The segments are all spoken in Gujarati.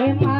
Amen.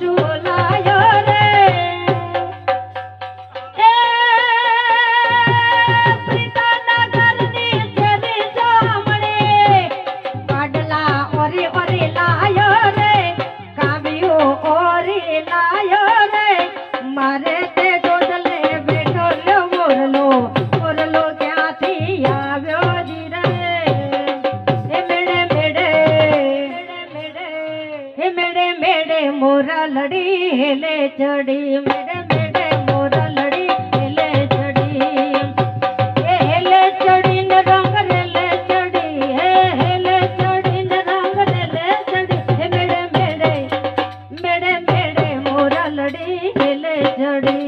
সোনায় મેડે મોરા લડી હેલે ચડી મેડે મેડે મોરા લડી હેલે ચડી એ હેલે ચડી ને રંગ રેલે ચડી હે હેલે ચડી ને રંગ રેલે ચડી હે મેડે મેડે મેડે મેડે મોરા લડી હેલે ચડી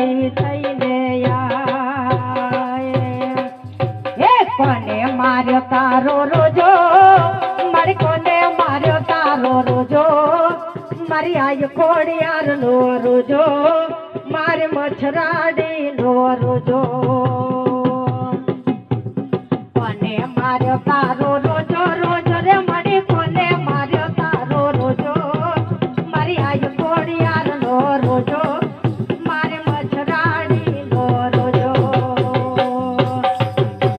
ખોડિયાર નો રોજો મારે મચ્છરાડી નો રોજો.